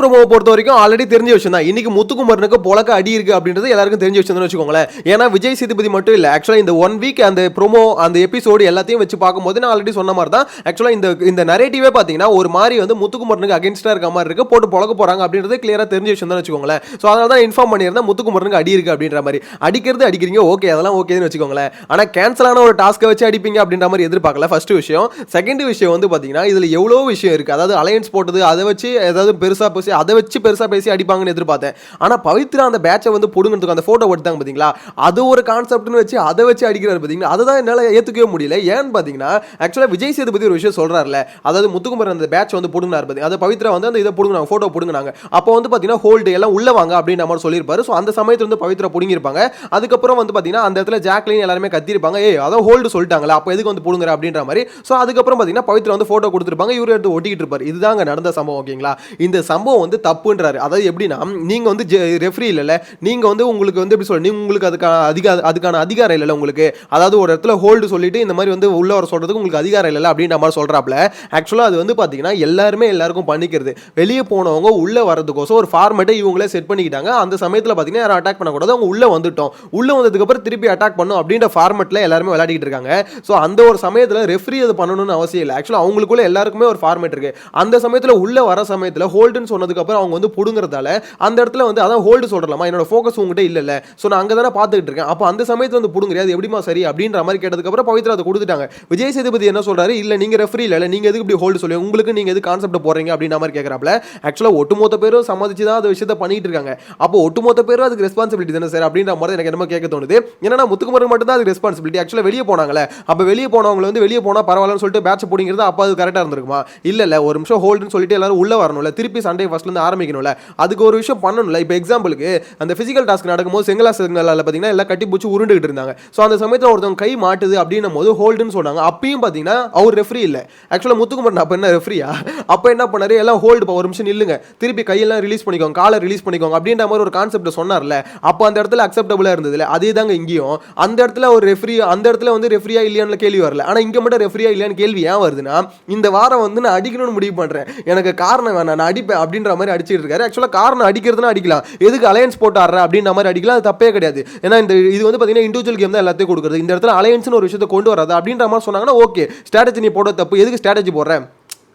ப்ரோமோவை பொறுத்த வரைக்கும் ஆல்ரெடி தெரிஞ்ச விஷயம் தான் இன்னைக்கு முத்துக்குமரனுக்கு புழக்க அடி இருக்கு அப்படின்றது எல்லாருக்கும் தெரிஞ்ச விஷயம் தான் வச்சுக்கோங்களேன். ஏன்னா விஜய் சேதுபதி மட்டும் இல்லை. ஆக்சுவலாக இந்த ஒன் வீக் அந்த ப்ரோமோ அந்த எபிசோடு எல்லாத்தையும் வச்சு பார்க்கும்போது நான் ஆல்ரெடி சொன்ன மாதிரி தான் ஆக்சுவலாக இந்த இந்த நரேட்டிவே பார்த்தீங்கன்னா ஒரு மாதிரி வந்து முத்துக்குமரனுக்கு அகேன்ஸ்டாக இருக்க மாதிரி இருக்கு. போட்டு புழக்க போகிறாங்க அப்படின்றது கிளியராக தெரிஞ்ச விஷயம் தான் வச்சுக்கோங்களேன். ஸோ அதனால தான் இன்ஃபார்ம் பண்ணியிருந்தேன் முத்துக்குமரனுக்கு அடி இருக்கு அப்படின்ற மாதிரி. அடிக்கிறது அடிக்கிறீங்க ஓகே அதெல்லாம் ஓகேன்னு வச்சுக்கோங்களேன். ஆனால் கேன்சலான ஒரு டாஸ்க்கை வச்சு அடிப்பீங்க அப்படின்ற மாதிரி எதிர்பார்க்கல. ஃபர்ஸ்ட் விஷயம். செகண்ட் விஷயம் வந்து பார்த்தீங்கன்னா இதில் எவ்வளோ விஷயம் இருக்குது அதாவது அலையன்ஸ் போட்டது அதை வச்சு ஏதாவது பெருசா பேசி அதை வச்சு பெருசா பேசி அடிப்பாங்கன்னு எதிர்பார்த்தேன். ஆனா பவித்ரா அந்த பேட்சை வந்து பொடுங்கிறதுக்கு அந்த ஃபோட்டோ எடுத்தாங்க பாத்தீங்களா? அது ஒரு கான்செப்ட்னு வச்சு அதை வச்சு அடிக்கிறாரு அதை அதுதான் என்னால ஏத்துக்கவே முடியல. ஏன்னு பாத்தீங்கன்னா ஆக்சுவலா விஜய் சேதுபதி ஒரு விஷயம் சொல்கிறாருல அதாவது முத்துக்குமரன் அந்த பேட்ச் வந்து பொடுங்கினார் பாத்தீங்க அதை பவித்ரா வந்து அந்த இதை பொடுங்கினாங்க ஃபோட்டோ பொடுங்கினாங்க. அப்போ வந்து பாத்தீங்கன்னா ஹோல்டு எல்லாம் உள்ள வாங்க அப்படின்னு மாதிரி சொல்லியிருப்பாரு. ஸோ அந்த சமயத்தில் வந்து பவித்ரா பொடுங்கியிருப்பாங்க. அதுக்கப்புறம் வந்து பார்த்தீங்கன்னா அந்த இடத்துல ஜாக்லின் எல்லாருமே கத்திருப்பாங்க ஏ அதான் ஹோல்டு சொல்லிட்டாங்களா அப்போ எதுக்கு வந்து பொடுங்குற அப்படின்ற மாதிரி. ஸோ அதுக்கப்புறம் பார்த்தீங்கன்னா பவித்ரா வந்து ஃபோட்டோ கொடுத்துருப்பாங்க. இவரு எடுத்து ஒட்டிக்கிட்டு இருப்பார். இதுதாங்க நடந்த சம்பவம் ஓகேங்களா இந்த சம்பவம் வந்து தப்புன்றாரு. அதாவது எப்படின்னா நீங்கள் வந்து ரெஃப்ரி இல்லைல்ல நீங்கள் வந்து உங்களுக்கு வந்து எப்படி சொல்ல உங்களுக்கு அதுக்கான அதிகார அதுக்கான அதிகாரம் இல்லைல்ல உங்களுக்கு. அதாவது ஒரு இடத்துல ஹோல்டு சொல்லிட்டு இந்த மாதிரி வந்து உள்ள வர சொல்றதுக்கு உங்களுக்கு அதிகாரம் இல்லைல்ல அப்படின்ற மாதிரி சொல்றாப்ல ஆக்சுவலாக அது வந்து பார்த்தீங்கன்னா எல்லாருமே எல்லாருக்கும் பண்ணிக்கிறது. வெளியே போனவங்க உள்ளே வரதுக்கோசம் ஒரு ஃபார்மேட்டை இவங்களே செட் பண்ணிக்கிட்டாங்க. அந்த சமயத்தில் பார்த்தீங்கன்னா யாரும் அட்டாக் பண்ணக்கூடாது. அவங்க உள்ளே வந்துட்டோம். உள்ளே வந்ததுக்கப்புறம் திருப்பி அட்டாக் பண்ணும் அப்படின்ற ஃபார்மெட்டில் எல்லாருமே விளையாடிட்டு இருக்காங்க. ஸோ அந்த ஒரு சமயத்தில் ரெஃப்ரி அது பண்ணணும்னு அவசியம் இல்லை. ஆக்சுவலாக அவங்களுக்குள்ள எல்லாருக்குமே ஒரு ஃபார்மேட் இருக்குது அந்த சமயத்தில் உள்ளே வர சமயத்தில் ஹோல்டுன்னு சொன்னதுக்கு அப்புறம் அவங்க வந்து பிடுங்குறதால அந்த இடத்துல வந்து அதான் ஹோல்டு சொல்றலாமா என்னோட ஃபோக்கஸ் உங்ககிட்ட இல்லை ஸோ நான் அங்கே தானே பார்த்துக்கிட்டு இருக்கேன். அப்போ அந்த சமயத்தில் வந்து பிடுங்குறியா? அது எப்படிமா சரி? அப்படின்ற மாதிரி கேட்டதுக்கு அப்புறம் பவித்ரா அதை கொடுத்துட்டாங்க. விஜய் சேதுபதி என்ன சொல்றாரு? இல்லை நீங்க ரெஃப்ரி இல்லை நீங்க எதுக்கு இப்படி ஹோல்டு சொல்லி உங்களுக்கு நீங்க எது கான்செப்ட் போறீங்க அப்படின்ற மாதிரி கேட்கறாப்ல ஆக்சுவலாக ஒட்டுமொத்த பேரும் சம்மதிச்சு தான் அந்த விஷயத்தை பண்ணிட்டு இருக்காங்க. அப்போ ஒட்டுமொத்த பேரும் அதுக்கு ரெஸ்பான்சிபிலிட்டி தானே சார்? அப்படின்ற மாதிரி எனக்கு என்னமோ கேட்க தோணுது. ஏன்னா முத்துக்குமரன் மட்டும் தான் அதுக்கு ரெஸ்பான்சிபிலிட்டி ஆக்சுவலாக வெளியே போனாங்களே அப்போ வெளியே போனவங்களை வந்து வெளியே போனால் பரவாயில்லன்னு சொல்லிட்டு பேட்ச் போடுங்கிறது அப்போ அது கரெக்டாக இருந்திருக்குமா? இல்லை இல்லை ஒரு நிமிஷம் ஹோல்டுன்னு சொல்லிட்டு எல்லாரும் உள்ள வரணும்ல. திருப்பி சண்டே ஃபஸ்ட்லேருந்து ஆரம்பிக்கணும்ல. அதுக்கு ஒரு விஷயம் பண்ணணும்ல. இப்போ எக்ஸாம்பிளுக்கு அந்த ஃபிசிக்கல் டாஸ்க் நடக்கும்போது செங்கலா செங்கலால பார்த்தீங்கன்னா எல்லாம் கட்டி பிடிச்சி உருண்டுகிட்டு இருந்தாங்க. ஸோ அந்த சமயத்தில் ஒருத்தவங்க கை மாட்டுது அப்படின்னும் போது ஹோல்டுன்னு சொன்னாங்க. அப்பயும் பார்த்தீங்கன்னா அவர் ரெஃப்ரி இல்லை. ஆக்சுவலாக முத்துக்குமரன் அப்போ என்ன ரெஃப்ரியா அப்போ என்ன பண்ணார்? எல்லாம் ஹோல்டு ஒரு நிமிஷம் நில்லுங்க. திருப்பி கையெல்லாம் ரிலீஸ் பண்ணிக்கோங்க. காலை ரிலீஸ் பண்ணிக்கோங்க. அப்படின்ற மாதிரி ஒரு கான்செப்ட் சொன்னார்ல. அப்போ அந்த இடத்துல அக்செப்டபுளாக இருந்ததுல. அதே தாங்க இங்கேயும். அந்த இடத்துல ஒரு ரெஃப்ரி அந்த இடத்துல வந்து ரெஃப்ரியா இல்லையான்னு கேள்வி வரல. ஆனால் இங்கே மட்டும் ரெஃப்ரியா இல்லையான்னு கேள்வி ஏன் வருதுன்னா இந்த வாரம் வந்து நான் அடிக்கணும்னு முடிவு பண்ணுறேன் எனக்கு காரணம் வேணாம். நான் அடிப்பேன் அப்படின்ற மாதிரி அடிச்சிட்டு இருக்காரு. ஆக்சுவலாக காரணம் அடிக்கிறதுனா அடிக்கலாம். எதுக்கு அலையன்ஸ் போட்டு அப்படின்ற மாதிரி அடிக்கலாம் அது தப்பே கிடையாது. ஏன்னா இந்த இது வந்து பார்த்தீங்கன்னா இண்டிவிஜுவல் கேம் தான் எல்லாத்தையும் கொடுக்குறது. இந்த இடத்துல அலையன்ஸ்னு ஒரு விஷயத்தை கொண்டு வராது அப்படின்ற மாதிரி சொன்னாங்கன்னா ஓகே ஸ்ட்ராட்டஜி நீ போட தப்பு. எதுக்கு ஸ்ட்ராட்டஜி போடுறேன்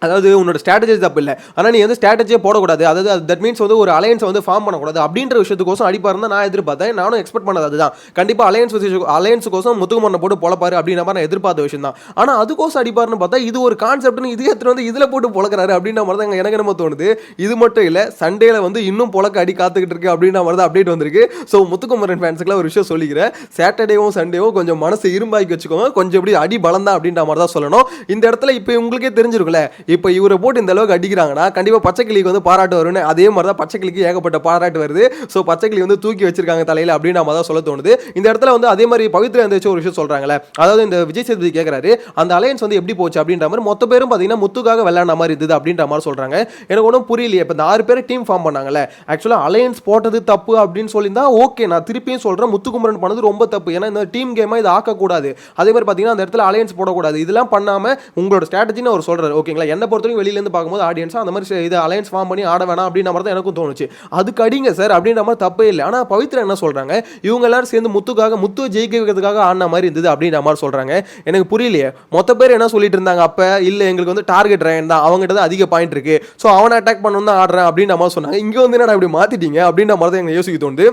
அதாவது உன்னோட ஸ்ட்ராட்டஜி தப்பு இல்லை. ஆனால் நீ வந்து ஸ்ட்ராட்டஜியே போடக்கூடாது. அதாவது தட் மீன்ஸ் வந்து ஒரு அலையன்ஸ் வந்து ஃபார்ம் பண்ணக்கூடாது. அப்படின்ற விஷயத்துக்கோசம் அடிப்பாருன்னு இருந்தால் நான் எதிர்பார்த்தேன். நானும் எக்ஸ்பெக்ட் பண்ணது அதுதான். கண்டிப்பாக அலையன்ஸ் அலையன்ஸுக்கோசம் முத்துக்குமரனை போட்டு பொழப்பாரு அப்படின்ற மாதிரி நான் எதிர்பார்த்த விஷயம் தான் ஆனால் அதுக்கோசம் அடிப்பாருன்னு பார்த்தா இது ஒரு கான்செப்ட்னு இது எடுத்துகிட்டு வந்து இதில் போட்டு பொழக்கிறாரு அப்படின்ற மாதிரி தான் எனக்கு என்னமோ தோணுது. இது மட்டும் இல்லை சண்டேல வந்து இன்னும் பொழக்க அடி காத்துக்கிட்டு இருக்கு அப்படின்ற மாதிரி தான் அப்டேட் வந்திருக்கு. ஸோ முத்துக்குமரன் ஃபேன்ஸுக்குலாம் ஒரு விஷயம் சொல்லிக்கிறேன். சாட்டர்டேவும் சண்டேவும் கொஞ்சம் மனசு இரும்பாக்கி வச்சுக்கோங்க. கொஞ்சம் இப்படி அடி பலந்தா அப்படின்ற மாதிரி தான் சொல்லணும். இந்த இடத்துல இப்போ உங்களுக்கே தெரிஞ்சிருக்குல்ல இப்போ இவரை போட்டு இந்த அளவுக்கு அடிக்கிறாங்கன்னா கண்டிப்பாக பச்சைக்கிளிக்கு வந்து பாராட்டு வரும்னு அதே மாதிரி தான் பச்சைக்கிளிக்கு ஏகப்பட்ட பாராட்டு வருது. ஸோ பச்சைக்கிளி வந்து தூக்கி வச்சிருக்காங்க தலையில் அப்படின்னு நம்ம தான் சொல்ல தோணுது. இந்த இடத்துல வந்து அதே மாதிரி பவித்ரா எந்திரிச்சு ஒரு விஷயம் சொல்கிறாங்களே அதாவது இந்த விஜய் சேதுபதி கேட்குறாரு அந்த அலையன்ஸ் வந்து எப்படி போச்சு அப்படின்ற மாதிரி மொத்த பேரும் பார்த்தீங்கன்னா முத்துக்காக விளையாண்ட மாதிரி இருந்தது அப்படின்ற மாதிரி சொல்கிறாங்க எனக்கு ஒன்றும் புரியலையே இப்போ இந்த ஆறு பேர் டீம் ஃபார்ம் பண்ணாங்கல்ல ஆக்சுவலாக அலையன்ஸ் போட்டது தப்பு அப்படின்னு சொல்லியிருந்தா ஓகே நான் திருப்பியும் சொல்கிறேன் முத்துக்குமரன் பண்ணது ரொம்ப தப்பு. ஏன்னா இந்த டீம் கேமாக இதை ஆக்கக்கூடாது. அதே மாதிரி பார்த்தீங்கன்னா அந்த இடத்துல அலையன்ஸ் போடக்கூடாது. இதெல்லாம் பண்ணாமல் உங்களோட ஸ்ட்ராட்டஜின்னு அவர் சொல்கிறார் ஓகேங்களா என்ன என்னை பொறுத்தவரைக்கும் வெளியிலேருந்து பார்க்கும்போது ஆடியன்ஸ் அந்த மாதிரி இது அலையன்ஸ் ஃபார்ம் பண்ணி ஆட வேணாம் அப்படின்ற மாதிரி தான் எனக்கும் தோணுச்சு. அதுக்கு அடிங்க சார் அப்படின்ற மாதிரி தப்பே இல்லை. ஆனால் பவித்ரா என்ன சொல்கிறாங்க இவங்க எல்லாரும் சேர்ந்து முத்துக்காக முத்து ஜெயிக்க வைக்கிறதுக்காக ஆடின மாதிரி இருந்தது அப்படின்ற மாதிரி சொல்கிறாங்க எனக்கு புரியலையே. மொத்த பேர் என்ன சொல்லிட்டு இருந்தாங்க அப்போ? இல்லை எங்களுக்கு வந்து டார்கெட் ரேன் தான். அவங்ககிட்ட தான் அதிக பாயிண்ட் இருக்குது ஸோ அவனை அட்டாக் பண்ணணும் தான் ஆடுறேன் அப்படின்ற மாதிரி சொன்னாங்க. இங்கே வந்து என்னடா இப்படி மாற்றிட்டீங்க அப்படின்ற மாதிரி தான் எங்களை யோசிக்க தோணுது.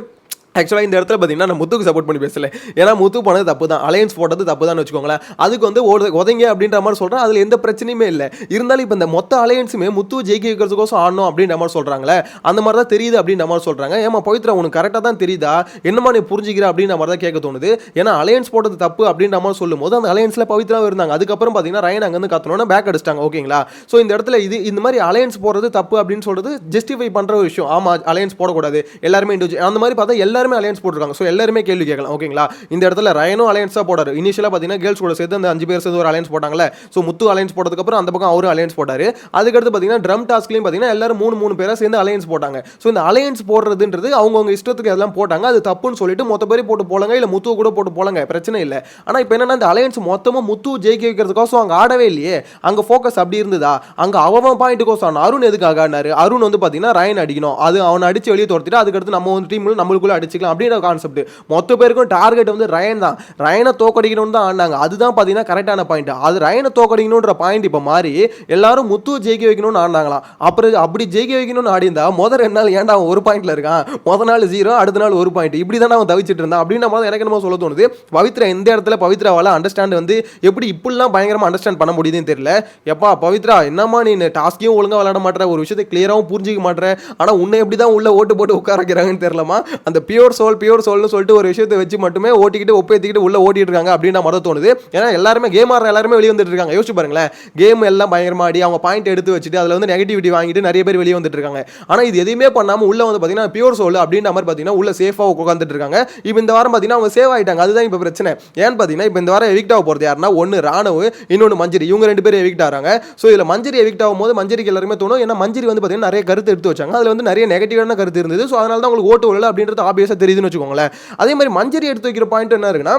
ஆக்சுவலாக இந்த இடத்துல பார்த்தீங்கன்னா நான் முத்துக்கு சப்போர்ட் பண்ணி பேசல. ஏன்னா முத்து போனது தப்பு தான் அலையன்ஸ் போட்டது தப்பு தான் வச்சுக்கோங்களேன். அதுக்கு வந்து உதங்க அப்படின்ற மாதிரி சொல்கிறேன் அதில் எந்த பிரச்சனையுமே இல்லை. இருந்தாலும் இப்போ இந்த மொத்த அலையன்ஸுமே முத்து ஜெயிக்க வைக்கிறதுக்கோசம் ஆடணும் அப்படின்ற மாதிரி சொல்கிறாங்களே அந்த மாதிரி தான் தெரியுது அப்படின்ற மாதிரி சொல்கிறாங்க ஏமா பவித்ரா உனக்கு கரெக்டாக தான் தெரியுதா? என்னமா நீ புரிஞ்சிக்கிற அப்படின்ற மாதிரி தான் கேட்க தோணுது. ஏன்னா அலையன்ஸ் போட்டது தப்பு அப்படின்ற மாதிரி சொல்லும் போது அந்த அலையன்ஸில் பவித்ரா இருந்தாங்க. அதுக்கப்புறம் பார்த்தீங்கன்னா ரயன் அங்கேருந்து கத்தணும்னா பேக் அடிச்சிட்டாங்க ஓகேங்களா ஸோ இந்த இடத்துல இது இந்த மாதிரி அலையன்ஸ் போடுறது தப்பு அப்படின்னு சொல்றது ஜஸ்டிஃபை பண்ணுற ஒரு விஷயம். ஆமாம் அலையன்ஸ் போடக்கூடாது. எல்லாருமே இண்டிவிஜுவல் அந்த மாதிரி பார்த்தா எல்லாரும் எல்லாருமே அலையன்ஸ் போட்டிருக்காங்க. ஸோ எல்லாருமே கேள்வி கேட்கலாம். ஓகேங்களா இந்த இடத்துல ரயனும் அலையன்ஸாக போடாரு. இனிஷியலாக பார்த்தீங்கன்னா கேர்ள்ஸ் கூட சேர்த்து அந்த அஞ்சு பேர் சேர்ந்து ஒரு அலையன்ஸ் போட்டாங்களே ஸோ முத்து அலையன்ஸ் போட்டதுக்கப்புறம் அந்த பக்கம் அவரும் அலையன்ஸ் போட்டார். அதுக்கடுத்து பார்த்தீங்கன்னா ட்ரம் டாஸ்க்லையும் பார்த்தீங்கன்னா எல்லாரும் மூணு மூணு பேராக சேர்ந்து அலையன்ஸ் போட்டாங்க. ஸோ இந்த அலையன்ஸ் போடுறதுன்றது அவங்கவுங்க இஷ்டத்துக்கு எல்லாம் போட்டாங்க. அது தப்புன்னு சொல்லிட்டு மொத்த பேர் போட்டு போலங்க இல்லை முத்துவை கூட போட்டு போலங்க. பிரச்சனை இல்லை. ஆனால் இப்போ என்னன்னா இந்த அலையன்ஸ் மொத்தமாக முத்து ஜெயிக்க வைக்கிறதுக்கோசம் அங்கே ஆடவே இல்லையே. அங்கே ஃபோக்கஸ் அப்படி இருந்ததா? அங்கே அவன் பாயிண்ட்டுக்கோசம் அருண் எதுக்காக ஆடினாரு? அருண் வந்து பார்த்தீங்கன்னா ரயன் அடிக்கணும். அது அவனை அடித்து வெளியே துரத்திட்டு அதுக்கடுத்து நம்ம வந்து டீம்ல அடிச்சு வச்சுக்கலாம் அப்படின்ற கான்செப்ட் மொத்த பேருக்கும் டார்கெட் வந்து ரயன் தான். ரயனை தோக்கடிக்கணும்னு தான் ஆனாங்க அதுதான் பார்த்தீங்கன்னா கரெக்டான பாயிண்ட் அது ரயனை தோக்கடிக்கணுன்ற பாயிண்ட் இப்போ மாறி எல்லாரும் முத்து ஜெயிக்க வைக்கணும்னு ஆடினாங்களாம். அப்புறம் அப்படி ஜெயிக்க வைக்கணும்னு ஆடிந்தா முதல் ரெண்டு நாள் ஏன்டா அவன் ஒரு பாயிண்ட்ல இருக்கான்? முத நாள் ஜீரோ அடுத்த நாள் ஒரு பாயிண்ட் இப்படி தான் அவன் தவிச்சிட்டு இருந்தான். அப்படின்ற மாதிரி எனக்கு என்னமோ சொல்ல தோணுது. பவித்ரா எந்த இடத்துல பவித்ராவால அண்டர்ஸ்டாண்ட் வந்து எப்படி இப்படிலாம் பயங்கரமா அண்டர்ஸ்டாண்ட் பண்ண முடியுதுன்னு தெரியல. எப்பா பவித்ரா என்னம்மா நீ டாஸ்கையும் ஒழுங்கா விளையாட மாட்டேற? ஒரு விஷயத்தை கிளியராகவும் புரிஞ்சிக்க மாட்டேற? ஆனா உன்னை எப்படி தான் உள்ள ஓட்டு போட்டு உட்கார வைக்கிறாங்கன்னு தெரியலமா அந்த பியூர் சோல் பியூர் சோல்னு சொல்லிட்டு ஒரு விஷயத்தை வச்சு மட்டுமே ஓட்டிக்கிட்டு ஒப்பேத்திக்கிட்டு உள்ள ஓட்டிட்டு இருக்காங்க அப்படின்ற மொதல் தோணுது. ஏன்னா எல்லாருமே கேம் ஆடுற எல்லாருமே வெளியே வந்துட்டு இருக்காங்க. யோசிச்சு பாருங்களேன். கேம் எல்லாம் பயங்கரமா ஆடி அவங்க பாயிண்ட் எடுத்து வச்சுட்டு அதில் வந்து நெகட்டிவிட்டி வாங்கிட்டு நிறைய பேர் வெளியே வந்துட்டு இருக்காங்க. ஆனால் இது எதுவுமே பண்ணாமல் உள்ள வந்து பார்த்தீங்கன்னா பியூர் சோல் அப்படின்ற மாதிரி பார்த்தீங்கன்னா உள்ள சேஃபாக உட்காந்துட்டு இருக்காங்க. இப்போ இந்த வாரம் பார்த்தீங்கன்னா அவங்க சேவ் ஆகிட்டாங்க அதுதான் இப்போ பிரச்சனை. ஏன்னு பார்த்தீங்கன்னா இப்போ இந்த வாரம் எவிக்ட் ஆக போகிறது யாருன்னா ஒன்று ராணுவ இன்னொன்று மஞ்சரி. இவங்க ரெண்டு பேரும் எவிக்ட் ஆகிறாங்க. ஸோ இதில் மஞ்சரி எவிக்ட் ஆகும் போது மஞ்சரிக்கு எல்லாருமே தோணும். ஏன்னா மஞ்சரி வந்து பார்த்தீங்கன்னா நிறைய கருத்து எடுத்து வச்சாங்க. அதில் வந்து நிறைய நெகட்டிவான கருத்து இருந்தது. ஸோ அதனால தான் உங்களுக்கு ஓட்டு விழல அப்படின்றது ஆப்வியஸாக தெரியுதுன்னு வச்சுக்கோங்களேன். அதே மாதிரி மஞ்சரி எடுத்து வைக்கிற பாயிண்ட் என்ன இருக்குன்னா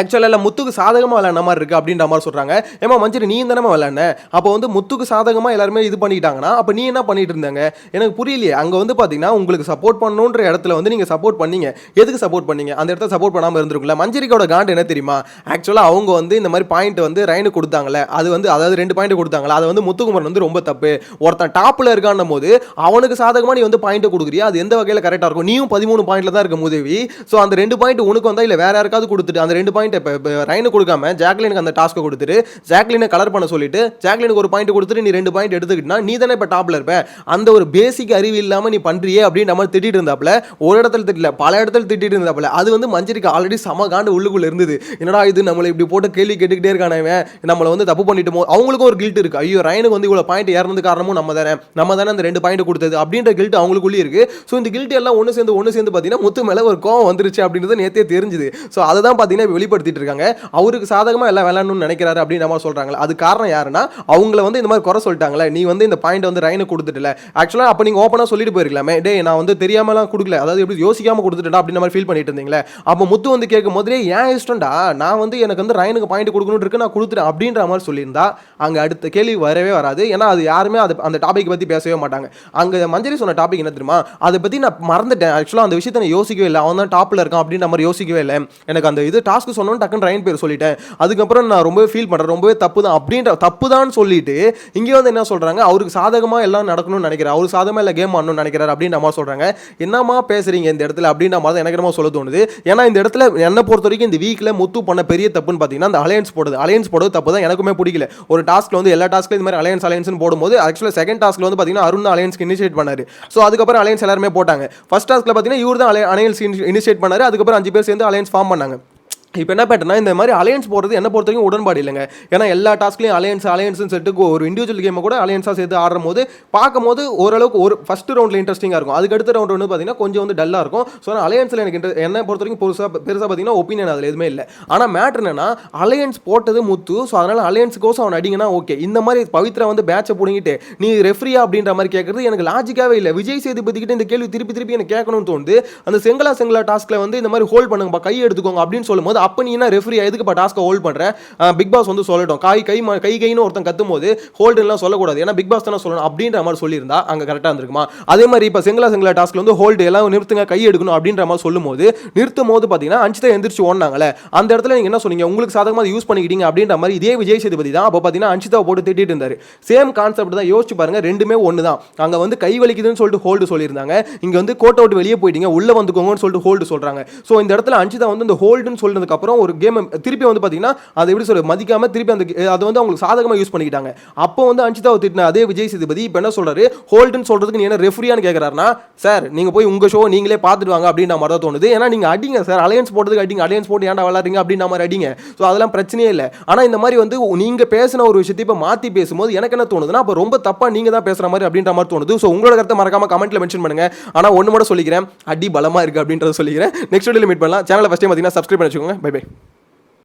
ஆக்சுவலாக இல்லை முத்துக்கு சாதகமாக விளையாண்ட மாதிரி இருக்குது அப்படின்ற மாதிரி சொல்கிறாங்க ஏமா மஞ்சரி நீ தானே விளையாட அப்போ வந்து முத்துக்கு சாதகமாக எல்லாருமே இது பண்ணிட்டாங்கன்னா அப்போ நீ என்ன பண்ணிட்டு இருந்தாங்க? எனக்கு புரியலையே. அங்கே வந்து பார்த்தீங்கன்னா உங்களுக்கு சப்போர்ட் பண்ணணுன்ற இடத்துல வந்து நீங்கள் சப்போர்ட் பண்ணீங்க. எதுக்கு சப்போர்ட் பண்ணீங்க? அந்த இடத்த சப்போர்ட் பண்ணாமல் இருந்திருக்குல்ல மஞ்சரிக்கோட காண்ட் என்ன தெரியுமா? ஆக்சுவலாக அவங்க வந்து இந்த மாதிரி பாயிண்ட் வந்து ரைனு கொடுத்தாங்களே அது வந்து அதாவது ரெண்டு பாயிண்ட் கொடுத்தாங்களே அது வந்து முத்துக்குமரன் வந்து ரொம்ப தப்பு. ஒருத்தன் டாப்பில் இருக்கான்னும் போது அவனுக்கு சாதகமாக நீ வந்து பாயிண்ட் கொடுக்குறியா? அது எந்த வகையில் கரெக்டாக இருக்கும்? நீயும் பதிமூணு பாயிண்ட்ல தான் இருக்க உதவி ஸோ அந்த ரெண்டு பாயிண்ட் உனக்கு வந்தால் இல்லை வேற யாருக்காவது கொடுத்துட்டு அந்த ரெண்டு பாயிண்ட் இப்போ ரைனு கொடுக்காம ஜாக்லினுக்கு அந்த டாஸ்க்கை கொடுத்துட்டு ஜாக்லினை கலர் பண்ண சொல்லிட்டு ஜாக்லினுக்கு ஒரு பாயிண்ட் கொடுத்துட்டு நீ ரெண்டு பாயிண்ட் எடுத்துக்கிட்டா நீ தானே இப்போ டாப்ல இருப்ப. அந்த ஒரு பேசிக் அறிவு இல்லாமல் நீ பண்றியே அப்படின்னு நம்ம திட்டிட்டு இருந்தாப்புல ஒரு இடத்துல திட்டல பல இடத்துல திட்டிட்டு இருந்தாப்புல அது வந்து மஞ்சரிக்கு ஆல்ரெடி சம காண்டு உள்ளுக்குள்ள இருந்தது. என்னடா இது நம்மளை இப்படி போட்டு கேள்வி கேட்டுக்கிட்டே இருக்கானவன் நம்மளை வந்து தப்பு பண்ணிட்டு போ அவங்களுக்கும் ஒரு கில்ட் இருக்கு. ஐயோ ரைனுக்கு வந்து இவ்வளோ பாயிண்ட் ஏறனது காரணமும் நம்ம தானே நம்ம தானே அந்த ரெண்டு பாயிண்ட் கொடுத்தது அப்படின்ற கில்ட் அவங்களுக்குள்ளே இருக்கு. ஸோ இந்த கில்ட் எல்லாம் ஒன்று சேர்ந்து ஒன்று சேர்ந்து பார்த்தீங்கன்னா முத்து மேலே ஒரு கோவம் வந்துருச்சு அப்படின்றது நேத்தே தெரிஞ்சுது. ஸோ அதை தான் பார்த்தீங்கன்னா இப்ப பயன்படுத்திட்டு இருக்காங்க. அவருக்கு சாதகமாக எல்லாம் விளையாடணும்னு நினைக்கிறாரு அப்படின்னு நம்ம சொல்றாங்களே அது காரணம் யாருன்னா அவங்கள வந்து இந்த மாதிரி குறை சொல்லிட்டாங்களே நீ வந்து இந்த பாயிண்ட் வந்து ரைனு கொடுத்துட்டல. ஆக்சுவலாக அப்போ நீங்கள் ஓப்பனாக சொல்லிட்டு போயிருக்கலாமே. டே நான் வந்து தெரியாமலாம் கொடுக்கல. அதாவது எப்படி யோசிக்காமல் கொடுத்துட்டா அப்படின்ற மாதிரி ஃபீல் பண்ணிட்டு இருந்தீங்களே. அப்போ முத்து வந்து கேட்கும் போதே ஏன் இஷ்டம்டா நான் வந்து எனக்கு வந்து ரைனுக்கு பாயிண்ட் கொடுக்கணும் இருக்கு. நான் கொடுத்துட்டேன். அப்படின்ற மாதிரி சொல்லியிருந்தா அங்கே அடுத்த கேள்வி வரவே வராது. ஏன்னா அது யாருமே அது அந்த டாபிக் பற்றி பேசவே மாட்டாங்க. அங்கே மஞ்சரி சொன்ன டாபிக் என்ன தெரியுமா? அதை பற்றி நான் மறந்துட்டேன். ஆக்சுவலாக அந்த விஷயத்தை நான் யோசிக்கவே இல்லை. அவன் தான் டாப்பில் இருக்கான் அப்படின்ற மாதிரி யோசிக்கவே இல்லை. எனக்கு அந்த இது டாஸ்க் சொன்னோன்னு டக்குன்னு ரைன் பேர் சொல்லிட்டேன். அதுக்கப்புறம் நான் ரொம்பவே ஃபீல் பண்ணுறேன் ரொம்பவே தப்பு தான் அப்படின்ற தப்பு தான் சொல்லிட்டு இங்கே வந்து என்ன சொல்கிறாங்க அவருக்கு சாதகமாக எல்லாம் நடக்கணும்னு நினைக்கிறார். அவருக்கு சாதகமாக இல்லை கேம் ஆடணும்னு நினைக்கிறார் அப்படின்ற மாதிரி சொல்கிறாங்க என்னம்மா பேசுறீங்க இந்த இடத்துல அப்படின்ற மாதிரி தான் எனக்கு என்னமோ சொல்ல தோணுது. ஏன்னா இந்த இடத்துல என்னை பொறுத்த வரைக்கும் இந்த வீக்கில் முத்து பண்ண பெரிய தப்புன்னு பார்த்தீங்கன்னா அந்த அலையன்ஸ் போடுது அலையன்ஸ் போடுறது தப்பு தான் எனக்குமே பிடிக்கல. ஒரு டாஸ்க்கில் வந்து எல்லா டாஸ்க்லையும் இந்த மாதிரி அலையன்ஸ் அலையன்ஸ்னு போடும்போது ஆக்சுவலாக செகண்ட் டாஸ்க்கில் வந்து பார்த்தீங்கன்னா அருண் அலையன்ஸ்க்கு இனிஷியேட் பண்ணார். ஸோ அதுக்கப்புறம் அலையன்ஸ் எல்லாருமே போட்டாங்க. ஃபர்ஸ்ட் டாஸ்க்கில் பார்த்தீங்கன்னா இவர் தான் அலையன்ஸ் இனிஷியேட் பண்ணார். அதுக்கப்புறம் அஞ்சு பேர் சேர்ந்து அலையன்ஸ் ஃபார்ம் பண்ணாங்க. இப்போ என்ன பேட்டர்னா இந்த மாதிரி அலையன்ஸ் போகிறது என்ன பொறுத்த வரைக்கும் உடன்பாடு இல்லைங்க. ஏன்னா எல்லா டாஸ்க்லையும் அலையன்ஸ் அலையன்ஸ்னு சொல்லிட்டு ஒரு இண்டிவிஜுவல் கேமை கூட அலையன்ஸாக சேர்த்து ஆடும் போது பார்க்கும்போது ஓரளவுக்கு ஒரு ஃபஸ்ட் ரவுண்டில் இன்ட்ரெஸ்டிங்காக இருக்கும். அதுக்கு அடுத்த ரவுண்ட் வந்து பார்த்தீங்கன்னா கொஞ்சம் வந்து டல்லாக இருக்கும். ஸோ அலையன்ஸில் எனக்கு interest- என்ன பொறுத்த வரைக்கும் பெருசாக பெருசாக பார்த்தீங்கன்னா ஒப்பீனியன் அதில் எதுவுமே இல்லை. ஆனால் மேட்ரு என்னன்னா அலையன்ஸ் போட்டது முத்து ஸோ அதனால் அலையன்ஸுக்கோசம் அவன் அடிங்கன்னா ஓகே இந்த மாதிரி பவித்ரா வந்து பேட்சை பிடிங்கிட்டு நீ ரெஃப்ரியா அப்படின்ற மாதிரி கேட்குறது எனக்கு லாஜிக்காகவே இல்லை. விஜய் சேதுபதி இந்த கேள்வி திருப்பி திருப்பி எனக்கு கேட்கணும்னு தோணுது. அந்த செங்கலா செங்கலா டாஸ்க்கில் வந்து இந்த மாதிரி ஹோல்ட் பண்ணுங்கப்பா கை எடுத்துக்கோங்க அப்படின்னு சொல்லும்போது அப்போ நீ என்ன ரெஃப்ரி எதுக்குப்பா டாஸ்க்கை ஹோல்ட் பண்ணுற பிக் பாஸ் வந்து சொல்லட்டும். காய் கை ம- கை கைன்னு ஒருத்தன் கத்தும் போது ஹோல்டுலாம் சொல்லக்கூடாது. ஏன்னா பிக் பாஸ் தானே சொல்லணும் அப்படின்ற மாதிரி சொல்லியிருந்தா அங்கே கரெக்டாக இருந்திருக்குமா? அதே மாதிரி இப்போ செங்கலா செங்கலா டாஸ்க்கில் வந்து ஹோல்டு எல்லாம் நிறுத்துங்க கை எடுக்கணும் அப்படின்ற மாதிரி சொல்லும்போது நிறுத்தும் போது பார்த்தீங்கன்னா அஞ்சுதான் எந்திரிச்சு ஓடினாங்களே. அந்த இடத்துல நீங்கள் என்ன சொன்னீங்க? உங்களுக்கு சாதகமாக யூஸ் பண்ணிக்கிட்டீங்க அப்படின்ற மாதிரி இதே விஜய் சேதுபதி தான் அப்போ பார்த்தீங்கன்னா அஞ்சிதாவை போட்டு திட்டிட்டு இருந்தாரு. சேம் கான்செப்ட் தான் யோசிச்சு பாருங்க ரெண்டுமே ஒன்று தான் அங்கே வந்து கை வலிக்குதுன்னு சொல்லிட்டு ஹோல்டு சொல்லியிருந்தாங்க. இங்கே வந்து கோட் அவுட் வெளியே போயிட்டீங்க உள்ளே வந்துக்கோங்கன்னு சொல்லிட்டு ஹோல்டு சொல்கிறாங்க ஸோ இந்த இடத்துல அஞ்சிதா வந்து இந்த ஹோல்டுன்னு சொல்றது வந்ததுக்கப்புறம் அப்புறம் ஒரு கேம் திருப்பி வந்து பார்த்தீங்கன்னா அதை எப்படி சொல்ற மதிக்காமல் திருப்பி அந்த அதை வந்து அவங்களுக்கு சாதகமாக யூஸ் பண்ணிக்கிட்டாங்க. அப்போ வந்து அஞ்சிதாவை திட்டின அதே விஜய் சேதுபதி இப்போ என்ன சொல்கிறாரு ஹோல்டுன்னு சொல்கிறதுக்கு நீ என்ன ரெஃப்ரியான்னு கேட்கறாருன்னா சார் நீங்கள் போய் உங்கள் ஷோ நீங்களே பார்த்துட்டு வாங்க அப்படின்ற மாதிரி தான் தோணுது. ஏன்னா நீங்கள் அடிங்க சார் அலையன்ஸ் போட்டதுக்கு அடிங்க அலையன்ஸ் போட்டு ஏன்டா விளாடுறீங்க அப்படின்ற மாதிரி அடிங்க. ஸோ அதெல்லாம் பிரச்சனையே இல்லை. ஆனால் இந்த மாதிரி வந்து நீங்கள் பேசின ஒரு விஷயத்தை இப்போ மாற்றி பேசும்போது எனக்கு என்ன தோணுதுன்னா அப்போ ரொம்ப தப்பாக நீங்கள் தான் பேசுகிற மாதிரி அப்படின்ற மாதிரி தோணுது. ஸோ உங்களோட கருத்தை மறக்காம கமெண்ட்டில் மென்ஷன் பண்ணுங்க. ஆனால் ஒன்று மட்டும் சொல்லிக்கிறேன். அடி பலமா இருக்கு அப்படின்றத சொல்லிக்கிறேன். நெக்ஸ்ட் வீடியோ மீட் பண்ணலாம். சேனலை ஃபஸ்ட் டைம் பார்த்தீங்கன்னா சப்ஸ்கிரைப் பண்ணி வச்சுக்கோங்க. Bye bye.